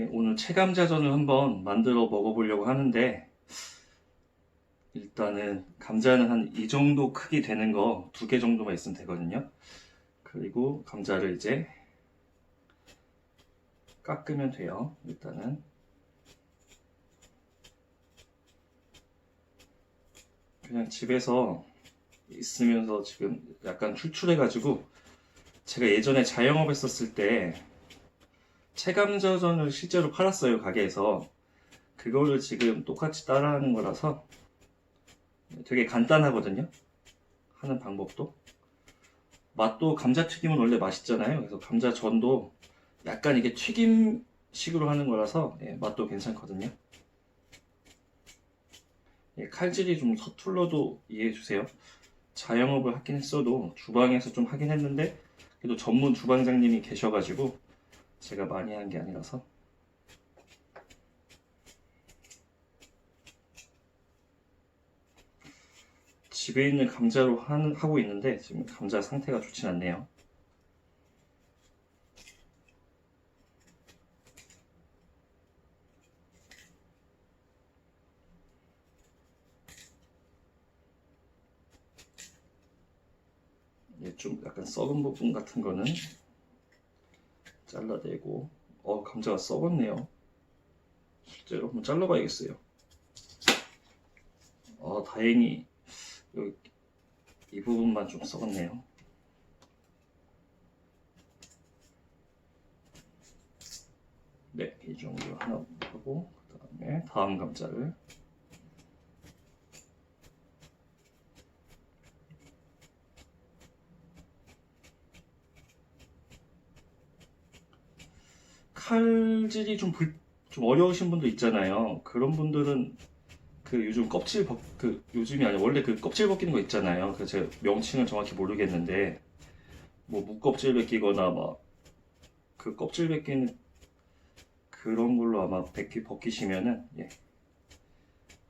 예, 오늘 체감자전을 한번 만들어 먹어보려고 하는데 일단은 감자는 한 이 정도 크기 되는 거 두 개 정도만 있으면 되거든요. 그리고 감자를 이제 깎으면 돼요. 일단은 그냥 집에서 있으면서 지금 약간 출출해가지고 제가 예전에 자영업 했었을 때 체감자전을 실제로 팔았어요 가게에서. 그거를 지금 똑같이 따라하는 거라서 되게 간단하거든요. 하는 방법도. 맛도 감자튀김은 원래 맛있잖아요. 그래서 감자전도 약간 이게 튀김식으로 하는 거라서 예, 맛도 괜찮거든요. 예, 칼질이 좀 서툴러도 이해해 주세요. 자영업을 하긴 했어도 주방에서 좀 하긴 했는데 그래도 전문 주방장님이 계셔가지고 제가 많이 한 게 아니라서 집에 있는 감자로 하는, 하고 있는데 지금 감자 상태가 좋진 않네요. 이게 좀 약간 썩은 부분 같은 거는 잘라내고. 어 감자가 썩었네요. 실제로 한번 잘라봐야겠어요. 어 다행히 여기 이 부분만 좀 썩었네요. 네이 정도 하나 하고 그 다음에 다음 감자를 칼질이 좀, 불, 좀 어려우신 분도 있잖아요. 그런 분들은 그 요즘 껍질 벗, 그 요즘이 아니라 원래 그 껍질 벗기는 거 있잖아요. 그 제가 명칭은 정확히 모르겠는데 뭐 무껍질 벗기거나 막 그 껍질 벗기는 그런 걸로 아마 벗기, 벗기시면은 예,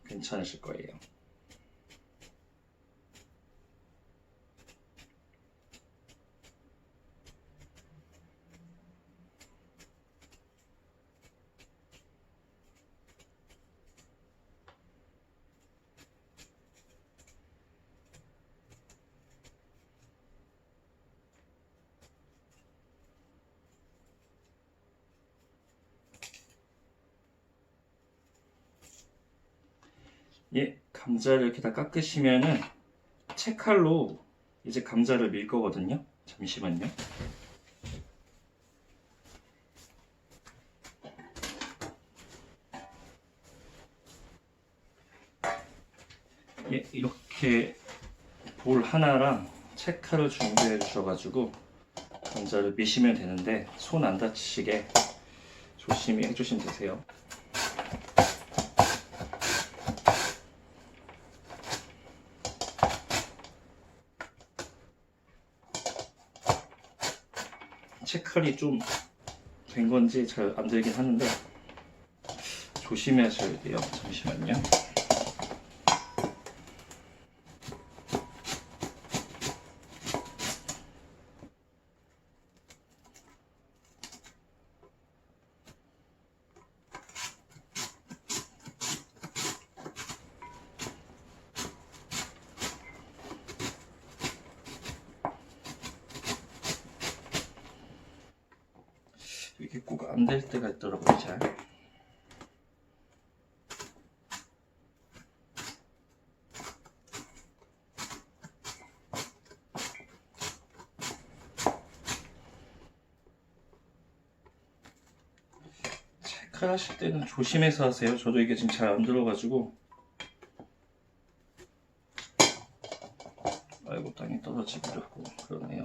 괜찮으실 거예요. 예, 감자를 이렇게 다 깎으시면은 채칼로 이제 감자를 밀 거거든요. 잠시만요. 예, 이렇게 볼 하나랑 채칼을 준비해 주셔가지고 감자를 미시면 되는데 손 안 다치시게 조심히 해주시면 되세요. 채칼이 좀 된 건지 잘안 되긴 하는데 조심하셔야 돼요. 잠시만요. 이게 꼭 안 될 때가 있더라고요, 잘. 체크를 하실 때는 조심해서 하세요. 저도 이게 지금 잘 안 들어가지고. 아이고, 땅이 떨어지고 그러네요.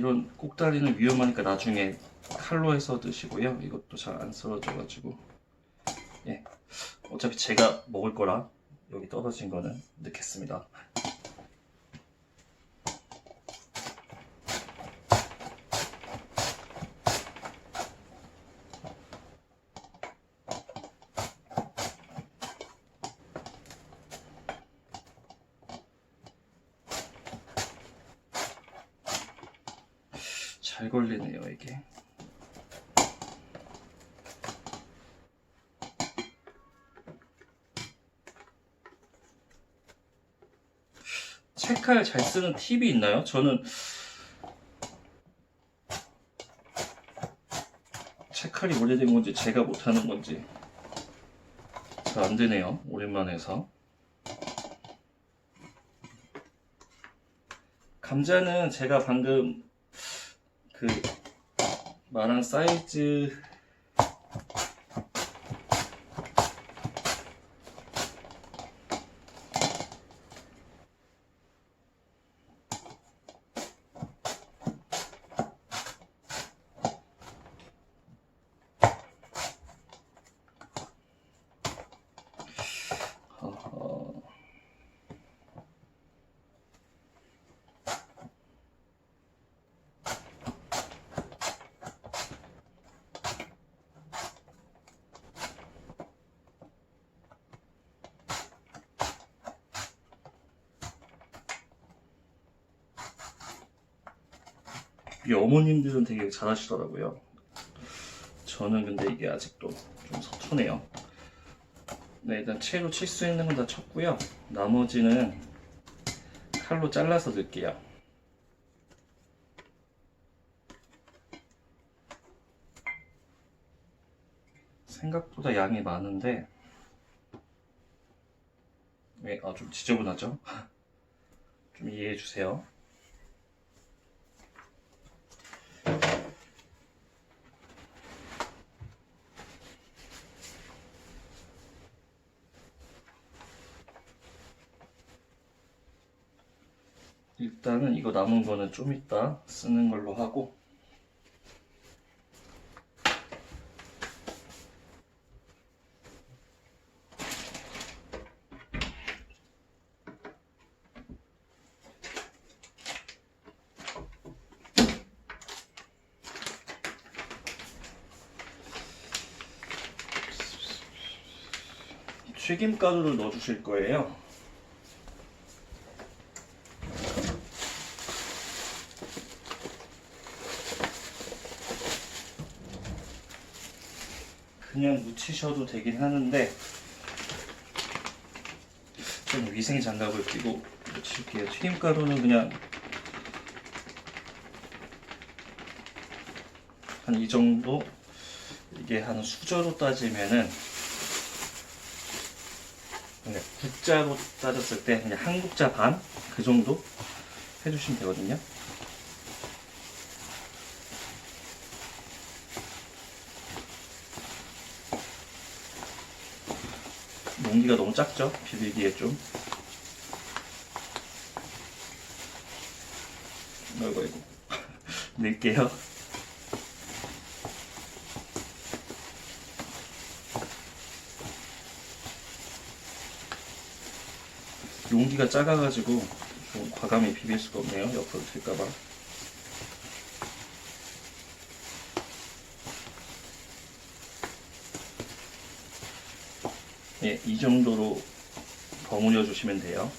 이런 꼭다리는 위험하니까 나중에 칼로 해서 드시고요. 이것도 잘 안 썰어져가지고 예 어차피 제가 먹을 거라 여기 떨어진 거는 넣겠습니다. 잘 걸리네요, 이게. 책칼 잘 쓰는 팁이 있나요? 저는 책칼이 오래된 건지 제가 못하는 건지 잘 안 되네요. 오랜만에 해서. 감자는 제가 방금 그 말한 사이즈 이 어머님들은 되게 잘하시더라고요. 저는 근데 이게 아직도 좀 서투네요. 네, 일단 채로 칠 수 있는 건 다 쳤고요. 나머지는 칼로 잘라서 넣을게요. 생각보다 양이 많은데, 네, 아, 좀 지저분하죠? 좀 이해해 주세요. 일단은 이거 남은 거는 좀 이따 쓰는 걸로 하고 튀김 가루를 넣어 주실 거예요. 묻히셔도 되긴 하는데 좀 위생 장갑을 끼고 묻힐게요. 튀김가루는 그냥 한 이 정도 이게 한 수저로 따지면은 국자로 따졌을 때 그냥 한 국자 반 그 정도 해주시면 되거든요. 용기가 너무 작죠? 비비기에 좀. 아이고, 아이고. 넣을게요. 용기가 작아가지고 좀 과감히 비빌 수가 없네요. 옆으로 튈까봐. 예, 이 정도로 버무려 주시면 돼요.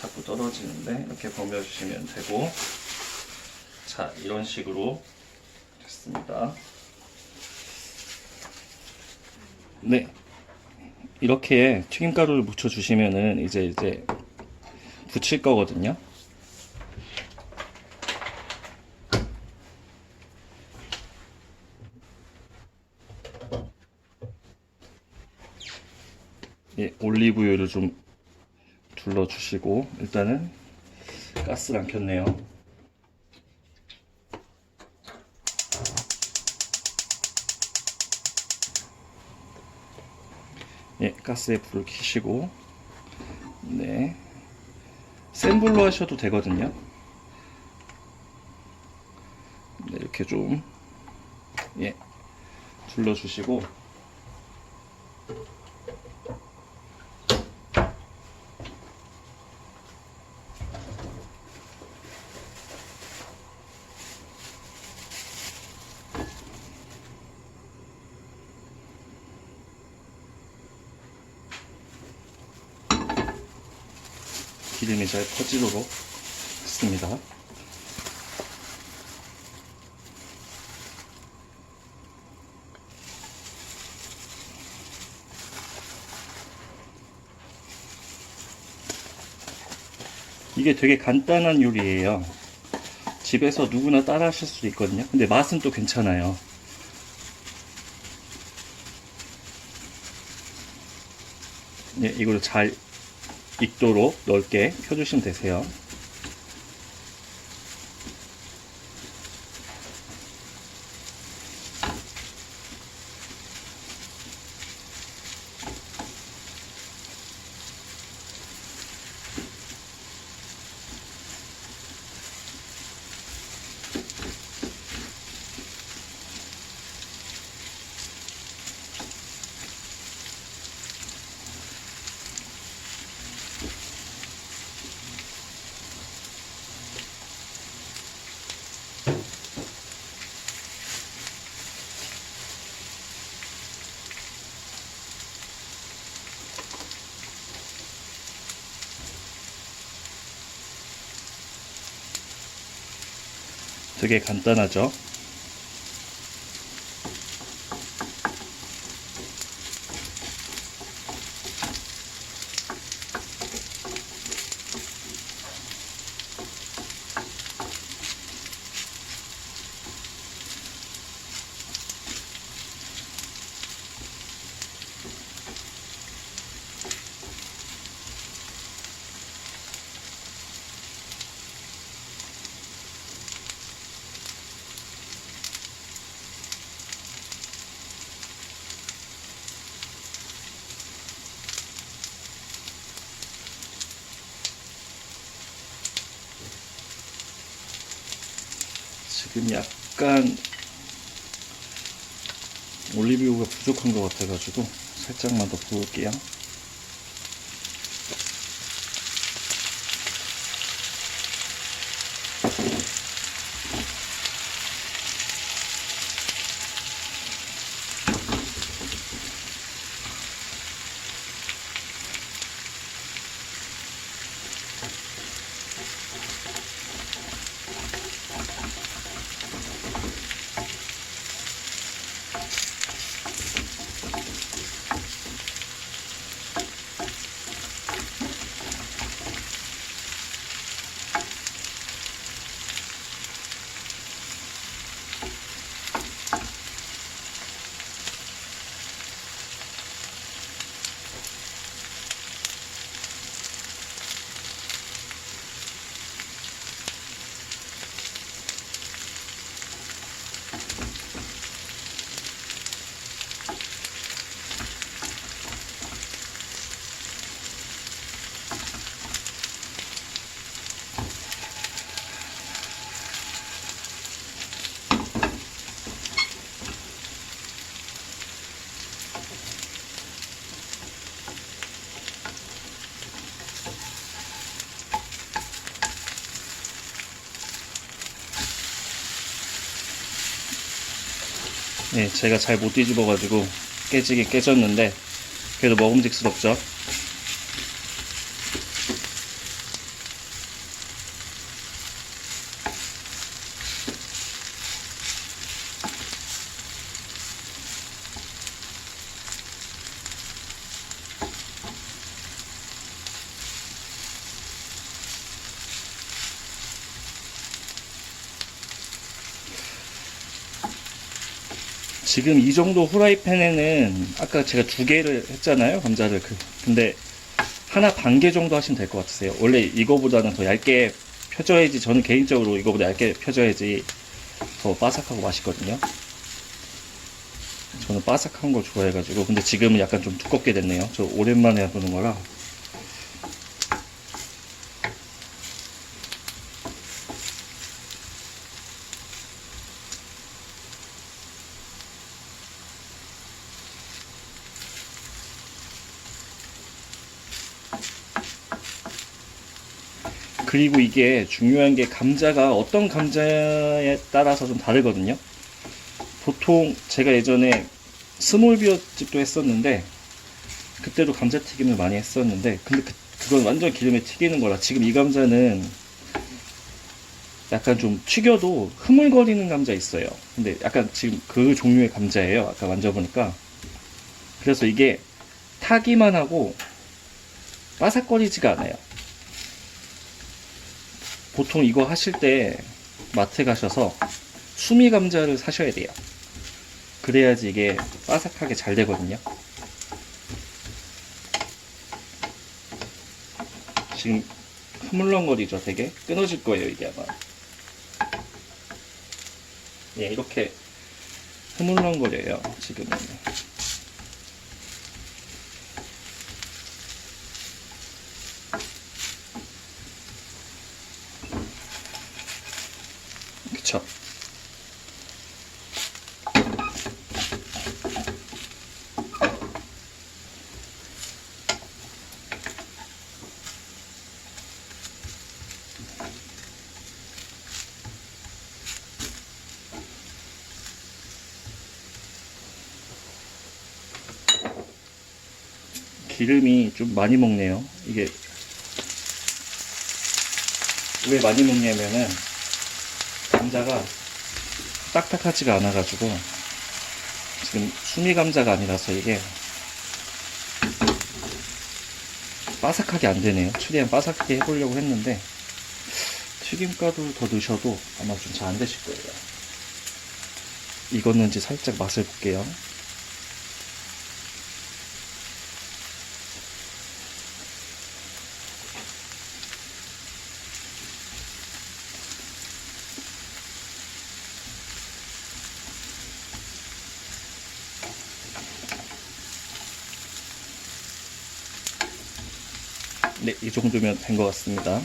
자꾸 떨어지는데 이렇게 버무려 주시면 되고 자 이런 식으로 됐습니다. 네 이렇게 튀김가루를 묻혀 주시면은 이제 이제 붙일 거거든요. 예, 올리브유를 좀 둘러주시고 일단은 가스를 안 켰네요. 예, 가스에 불을 켜시고 네, 센 불로 하셔도 되거든요. 네, 이렇게 좀 예, 둘러주시고 잘 퍼지도록 했습니다. 이게 되게 간단한 요리예요. 집에서 누구나 따라 하실 수 있거든요. 근데 맛은 또 괜찮아요. 예, 이걸로 잘 익도록 넓게 펴주시면 되세요. 되게 간단하죠? 지금 약간 올리브유가 부족한 것 같아가지고 살짝만 더 부을게요. 네, 제가 잘 못 뒤집어가지고 깨지게 깨졌는데 그래도 먹음직스럽죠. 지금 이 정도 후라이팬에는 아까 제가 두 개를 했잖아요 감자를. 그 근데 하나 반 개 정도 하시면 될 것 같으세요. 원래 이거보다는 더 얇게 펴줘야지 저는 개인적으로 이거보다 얇게 펴줘야지 더 바삭하고 맛있거든요. 저는 바삭한 걸 좋아해가지고 근데 지금은 약간 좀 두껍게 됐네요. 저 오랜만에 해보는 거라 그리고 이게 중요한 게 감자가 어떤 감자에 따라서 좀 다르거든요. 보통 제가 예전에 스몰비어 집도 했었는데 그때도 감자튀김을 많이 했었는데 근데 그, 그건 완전 기름에 튀기는 거라 지금 이 감자는 약간 좀 튀겨도 흐물거리는 감자 있어요. 근데 약간 지금 그 종류의 감자예요. 아까 만져보니까 그래서 이게 타기만 하고 바삭거리지가 않아요. 보통 이거 하실 때 마트 가셔서 수미 감자를 사셔야 돼요. 그래야지 이게 바삭하게 잘 되거든요. 지금 흐물렁거리죠, 되게 끊어질 거예요, 이게 아마. 예, 이렇게 흐물렁거려요, 지금은. 그쵸. 기름이 좀 많이 먹네요. 이게 왜 많이 먹냐면은 감자가 딱딱하지가 않아가지고 지금 수미 감자가 아니라서 이게 바삭하게 안 되네요. 최대한 바삭하게 해보려고 했는데 튀김가루 더 넣으셔도 아마 좀 잘 안 되실 거예요. 익었는지 살짝 맛을 볼게요. 네, 이 정도면 된 것 같습니다.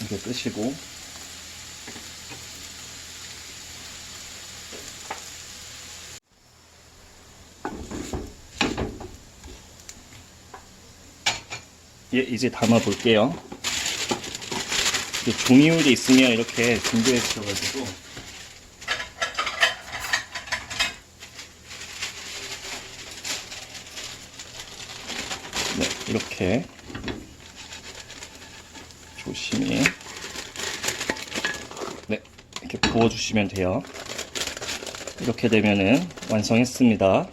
이렇게 끄시고 예, 이제 담아 볼게요. 종이울이 있으면 이렇게 준비해 주셔가지고 이렇게 조심히 네, 이렇게 부어주시면 돼요. 이렇게 되면은 완성했습니다.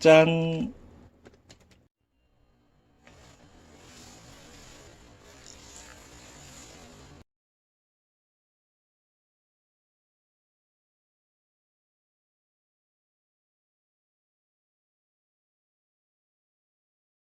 짠!